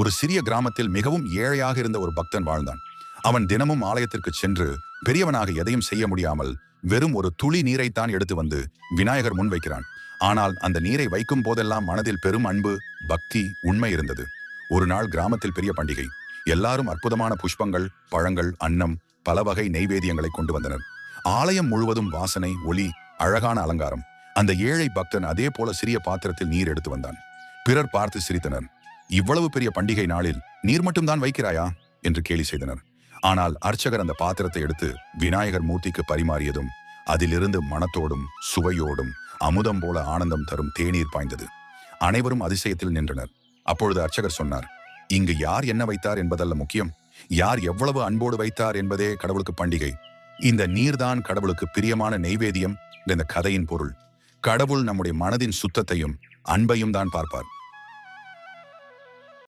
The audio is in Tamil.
ஒரு சிறிய கிராமத்தில் மிகவும் ஏழையாக இருந்த ஒரு பக்தன் வாழ்ந்தான். அவன் தினமும் ஆலயத்திற்கு சென்று பெரியவனாக எதையும் செய்ய முடியாமல் வெறும் ஒரு துளி நீரைத்தான் எடுத்து வந்து விநாயகர் முன் வைக்கிறான். ஆனால் அந்த நீரை வைக்கும் போதெல்லாம் மனதில் பெரும் அன்பு பக்தி உண்மை இருந்தது. ஒரு நாள் கிராமத்தில் பெரிய பண்டிகை. எல்லாரும் அற்புதமான புஷ்பங்கள் பழங்கள் அன்னம் பல வகை நெய்வேதியங்களை கொண்டு வந்தனர். ஆலயம் முழுவதும் வாசனை ஒளி அழகான அலங்காரம். அந்த ஏழை பக்தன் அதே போல சிறிய பாத்திரத்தில் நீர் எடுத்து வந்தான். பிறர் பார்த்து சிரித்தனர். இவ்வளவு பெரிய பண்டிகை நாளில் நீர் மட்டும்தான் வைக்கிறாயா? என்று கேலி செய்தனர். ஆனால் அர்ச்சகர் அந்த பாத்திரத்தை எடுத்து விநாயகர் மூர்த்திக்கு பரிமாறியதும் அதிலிருந்து மனத்தோடும் சுவையோடும் அமுதம் போல ஆனந்தம் தரும் தேநீர் பாய்ந்தது. அனைவரும் அதிசயத்தில் நின்றனர். அப்பொழுது அர்ச்சகர் சொன்னார் இங்கு யார் என்ன வைத்தார் என்பதல்ல முக்கியம். யார் எவ்வளவு அன்போடு வைத்தார் என்பதே கடவுளுக்கு பண்டிகை. இந்த நீர்தான் கடவுளுக்கு பிரியமான நெய்வேதியம். இந்த கதையின் பொருள். கடவுள் நம்முடைய மனதின் சுத்தத்தையும் அன்பையும் தான் பார்ப்பார்.